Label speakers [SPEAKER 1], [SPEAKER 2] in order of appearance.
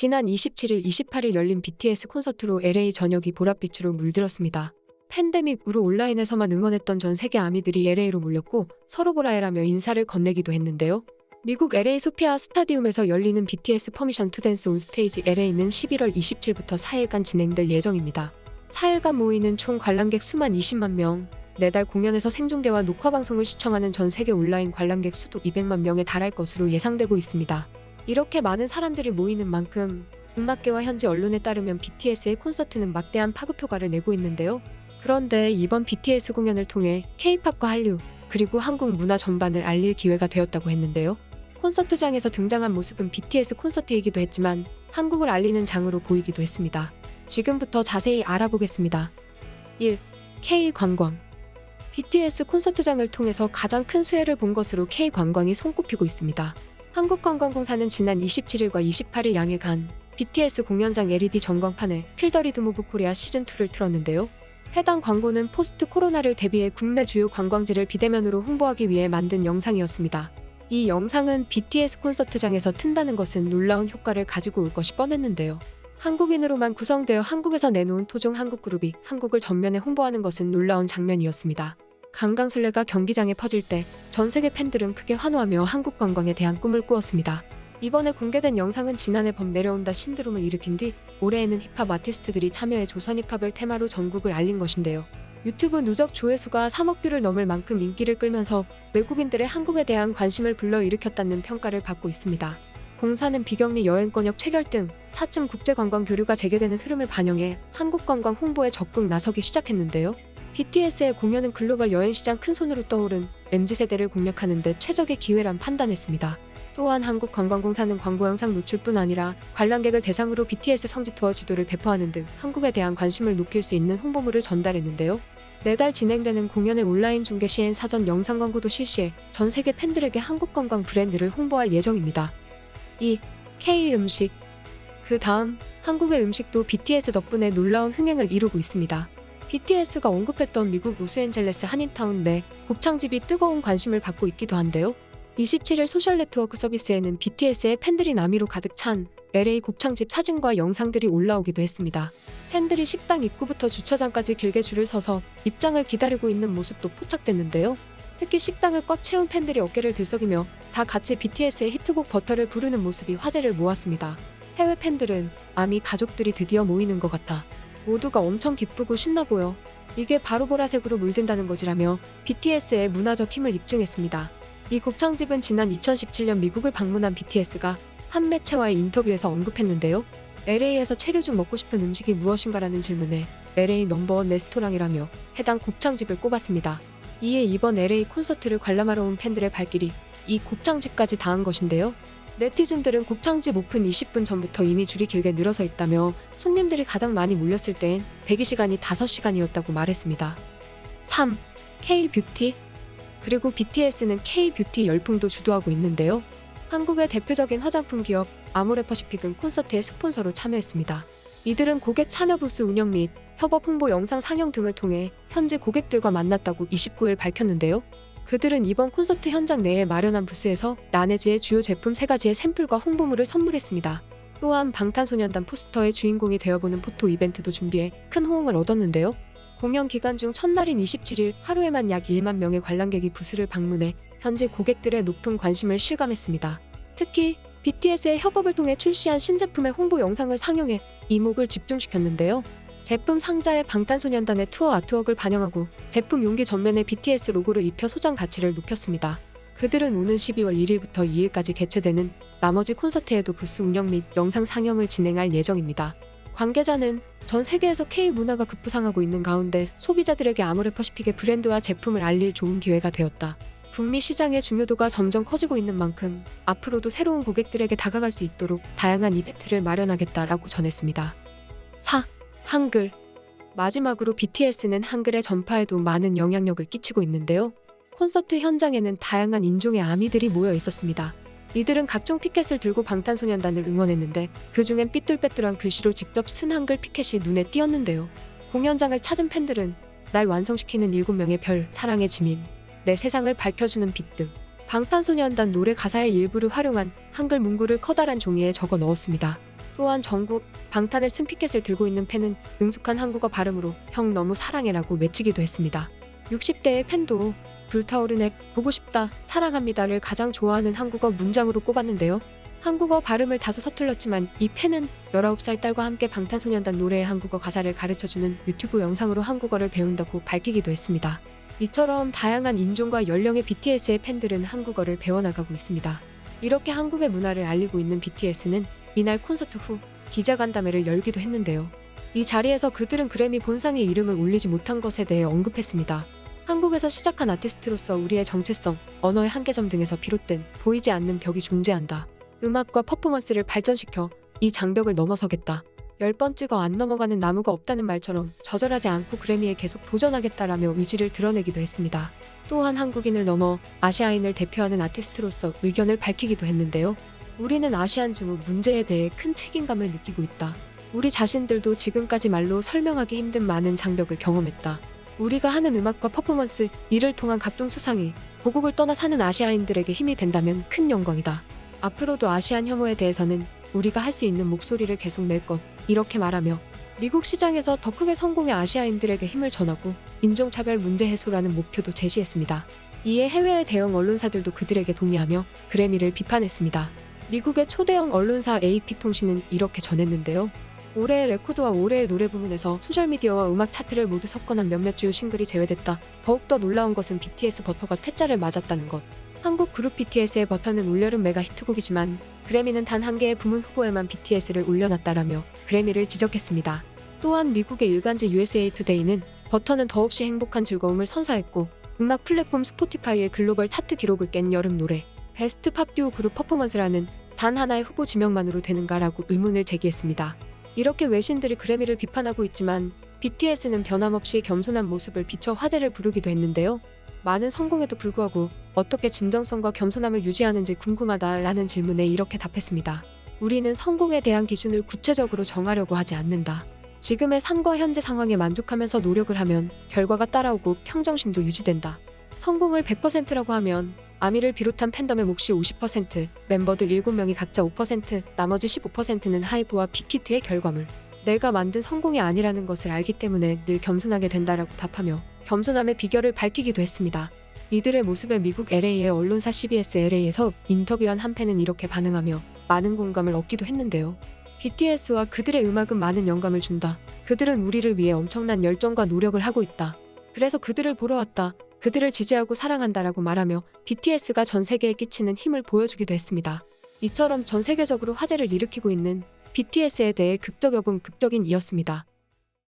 [SPEAKER 1] 지난 27일, 28일 열린 BTS 콘서트로 LA 전역이 보랏빛으로 물들었습니다. 팬데믹으로 온라인에서만 응원했던 전 세계 아미들이 LA로 몰렸고 서로 보라해라며 인사를 건네기도 했는데요. 미국 LA 소피아 스타디움에서 열리는 BTS 퍼미션 투 댄스 온 스테이지 LA는 11월 27부터 4일간 진행될 예정입니다. 4일간 모이는 총 관람객 수만 20만 명, 매달 공연에서 생중계와 녹화 방송을 시청하는 전 세계 온라인 관람객 수도 200만 명에 달할 것으로 예상되고 있습니다. 이렇게 많은 사람들이 모이는 만큼 음악계와 현지 언론에 따르면 BTS의 콘서트는 막대한 파급 효과를 내고 있는데요. 그런데 이번 BTS 공연을 통해 K-팝과 한류 그리고 한국 문화 전반을 알릴 기회가 되었다고 했는데요. 콘서트장에서 등장한 모습은 BTS 콘서트이기도 했지만 한국을 알리는 장으로 보이기도 했습니다. 지금부터 자세히 알아보겠습니다. 1. K 관광 BTS 콘서트장을 통해서 가장 큰 수혜를 본 것으로 K 관광이 손꼽히고 있습니다. 한국관광공사는 지난 27일과 28일 양일간 BTS 공연장 LED 전광판에 필더리드 무브 코리아 시즌2를 틀었는데요. 해당 광고는 포스트 코로나를 대비해 국내 주요 관광지를 비대면으로 홍보하기 위해 만든 영상이었습니다. 이 영상은 BTS 콘서트장에서 튼다는 것은 놀라운 효과를 가지고 올 것이 뻔했는데요. 한국인으로만 구성되어 한국에서 내놓은 토종 한국 그룹이 한국을 전면에 홍보하는 것은 놀라운 장면이었습니다. 강강술래가 경기장에 퍼질 때 전 세계 팬들은 크게 환호하며 한국 관광에 대한 꿈을 꾸었습니다. 이번에 공개된 영상은 지난해 범 내려온다 신드롬을 일으킨 뒤 올해에는 힙합 아티스트들이 참여해 조선 힙합을 테마로 전국을 알린 것인데요. 유튜브 누적 조회수가 3억 뷰를 넘을 만큼 인기를 끌면서 외국인들의 한국에 대한 관심을 불러일으켰다는 평가를 받고 있습니다. 공사는 비격리 여행권역 체결 등 차츰 국제관광 교류가 재개되는 흐름을 반영해 한국 관광 홍보에 적극 나서기 시작했는데요. BTS의 공연은 글로벌 여행 시장 큰 손으로 떠오른 MZ세대를 공략하는 데 최적의 기회란 판단했습니다. 또한 한국 관광공사는 광고 영상 노출뿐 아니라 관람객을 대상으로 BTS 성지 투어 지도를 배포하는 등 한국에 대한 관심을 높일 수 있는 홍보물을 전달했는데요. 매달 진행되는 공연의 온라인 중계 시엔 사전 영상 광고도 실시해 전 세계 팬들에게 한국 관광 브랜드를 홍보할 예정입니다. 2. K 음식 그 다음 한국의 음식도 BTS 덕분에 놀라운 흥행을 이루고 있습니다. BTS가 언급했던 미국 로스앤젤레스 한인타운 내 곱창집이 뜨거운 관심을 받고 있기도 한데요. 27일 소셜 네트워크 서비스에는 BTS의 팬들이 남이로 가득 찬 LA 곱창집 사진과 영상들이 올라오기도 했습니다. 팬들이 식당 입구부터 주차장까지 길게 줄을 서서 입장을 기다리고 있는 모습도 포착됐는데요. 특히 식당을 꽉 채운 팬들이 어깨를 들썩이며 다 같이 BTS의 히트곡 버터를 부르는 모습이 화제를 모았습니다. 해외 팬들은 아미 가족들이 드디어 모이는 것 같아 모두가 엄청 기쁘고 신나 보여. 이게 바로 보라색으로 물든다는 거지라며 BTS의 문화적 힘을 입증했습니다. 이 곱창집은 지난 2017년 미국을 방문한 BTS가 한 매체와의 인터뷰에서 언급했는데요. LA에서 체류 중 먹고 싶은 음식이 무엇인가라는 질문에 LA 넘버원 레스토랑이라며 해당 곱창집을 꼽았습니다. 이에 이번 LA 콘서트를 관람하러 온 팬들의 발길이 이 곱창집까지 닿은 것인데요. 네티즌들은 곱창집 오픈 20분 전부터 이미 줄이 길게 늘어서 있다며 손님들이 가장 많이 몰렸을 땐 대기 시간이 5시간이었다고 말했습니다. 3. K-뷰티 그리고 BTS는 K-뷰티 열풍도 주도하고 있는데요. 한국의 대표적인 화장품 기업 아모레퍼시픽은 콘서트에 스폰서로 참여했습니다. 이들은 고객 참여 부스 운영 및 협업 홍보 영상 상영 등을 통해 현지 고객들과 만났다고 29일 밝혔는데요. 그들은 이번 콘서트 현장 내에 마련한 부스에서 라네즈의 주요 제품 3가지의 샘플과 홍보물을 선물했습니다. 또한 방탄소년단 포스터의 주인공이 되어보는 포토 이벤트도 준비해 큰 호응을 얻었는데요. 공연 기간 중 첫날인 27일 하루에만 약 1만 명의 관람객이 부스를 방문해 현지 고객들의 높은 관심을 실감했습니다. 특히 BTS의 협업을 통해 출시한 신제품의 홍보 영상을 상영해 이목을 집중시켰는데요. 제품 상자에 방탄소년단의 투어 아트웍을 반영하고 제품 용기 전면에 BTS 로고를 입혀 소장 가치를 높였습니다. 그들은 오는 12월 1일부터 2일까지 개최되는 나머지 콘서트에도 부스 운영 및 영상 상영을 진행할 예정입니다. 관계자는 전 세계에서 K 문화가 급부상하고 있는 가운데 소비자들에게 아모레퍼시픽의 브랜드와 제품을 알릴 좋은 기회가 되었다. 북미 시장의 중요도가 점점 커지고 있는 만큼 앞으로도 새로운 고객들에게 다가갈 수 있도록 다양한 이벤트를 마련하겠다라고 전했습니다. 4. 한글 마지막으로 BTS는 한글의 전파에도 많은 영향력을 끼치고 있는데요. 콘서트 현장에는 다양한 인종의 아미들이 모여 있었습니다. 이들은 각종 피켓을 들고 방탄소년단을 응원했는데 그중엔 삐뚤빼뚤한 글씨로 직접 쓴 한글 피켓이 눈에 띄었는데요. 공연장을 찾은 팬들은 날 완성시키는 7명의 별, 사랑의 지민, 내 세상을 밝혀주는 빛 등 방탄소년단 노래 가사의 일부를 활용한 한글 문구를 커다란 종이에 적어 넣었습니다. 또한 전국 방탄의 쓴피켓을 들고 있는 팬은 능숙한 한국어 발음으로 형 너무 사랑해라고 외치기도 했습니다. 60대의 팬도 불타오른 앱 보고 싶다 사랑합니다를 가장 좋아하는 한국어 문장으로 꼽았는데요. 한국어 발음을 다소 서툴렀지만 이 팬은 19살 딸과 함께 방탄소년단 노래의 한국어 가사를 가르쳐주는 유튜브 영상으로 한국어를 배운다고 밝히기도 했습니다. 이처럼 다양한 인종과 연령의 BTS의 팬들은 한국어를 배워나가고 있습니다. 이렇게 한국의 문화를 알리고 있는 BTS는 이날 콘서트 후 기자간담회를 열기도 했는데요. 이 자리에서 그들은 그래미 본상의 이름을 올리지 못한 것에 대해 언급했습니다. 한국에서 시작한 아티스트로서 우리의 정체성, 언어의 한계점 등에서 비롯된 보이지 않는 벽이 존재한다. 음악과 퍼포먼스를 발전시켜 이 장벽을 넘어서겠다. 열 번 찍어 안 넘어가는 나무가 없다는 말처럼 저절하지 않고 그래미에 계속 도전하겠다라며 의지를 드러내기도 했습니다. 또한 한국인을 넘어 아시아인을 대표하는 아티스트로서 의견을 밝히기도 했는데요. 우리는 아시안 증후 문제에 대해 큰 책임감을 느끼고 있다. 우리 자신들도 지금까지 말로 설명하기 힘든 많은 장벽을 경험했다. 우리가 하는 음악과 퍼포먼스, 이를 통한 각종 수상이 고국을 떠나 사는 아시아인들에게 힘이 된다면 큰 영광이다. 앞으로도 아시안 혐오에 대해서는 우리가 할 수 있는 목소리를 계속 낼 것, 이렇게 말하며 미국 시장에서 더 크게 성공해 아시아인들에게 힘을 전하고 인종차별 문제 해소라는 목표도 제시했습니다. 이에 해외의 대형 언론사들도 그들에게 동의하며 그래미를 비판했습니다. 미국의 초대형 언론사 AP통신은 이렇게 전했는데요. 올해의 레코드와 올해의 노래 부문에서 소셜미디어와 음악 차트를 모두 석권한 몇몇 주요 싱글이 제외됐다. 더욱더 놀라운 것은 BTS 버터가 퇴짜를 맞았다는 것. 한국 그룹 BTS의 버터는 올여름 메가 히트곡이지만 그래미는 단 한 개의 부문 후보에만 BTS를 올려놨다라며 그래미를 지적했습니다. 또한 미국의 일간지 USA 투데이는 버터는 더없이 행복한 즐거움을 선사했고 음악 플랫폼 스포티파이의 글로벌 차트 기록을 깬 여름 노래 베스트 팝 듀오 그룹 퍼포먼스라는 단 하나의 후보 지명만으로 되는가라고 의문을 제기했습니다. 이렇게 외신들이 그래미를 비판하고 있지만 BTS는 변함없이 겸손한 모습을 비춰 화제를 부르기도 했는데요. 많은 성공에도 불구하고 어떻게 진정성과 겸손함을 유지하는지 궁금하다라는 질문에 이렇게 답했습니다. 우리는 성공에 대한 기준을 구체적으로 정하려고 하지 않는다. 지금의 삶과 현재 상황에 만족하면서 노력을 하면 결과가 따라오고 평정심도 유지된다. 성공을 100%라고 하면 아미를 비롯한 팬덤의 몫이 50%, 멤버들 7명이 각자 5%, 나머지 15%는 하이브와 빅히트의 결과물. 내가 만든 성공이 아니라는 것을 알기 때문에 늘 겸손하게 된다라고 답하며 겸손함의 비결을 밝히기도 했습니다. 이들의 모습에 미국 LA의 언론사 CBS LA에서 인터뷰한 한 팬은 이렇게 반응하며 많은 공감을 얻기도 했는데요. BTS와 그들의 음악은 많은 영감을 준다. 그들은 우리를 위해 엄청난 열정과 노력을 하고 있다. 그래서 그들을 보러 왔다. 그들을 지지하고 사랑한다라고 말하며 BTS가 전 세계에 끼치는 힘을 보여주기도 했습니다. 이처럼 전 세계적으로 화제를 일으키고 있는 BTS에 대해 극적 여분 극적인 이었습니다.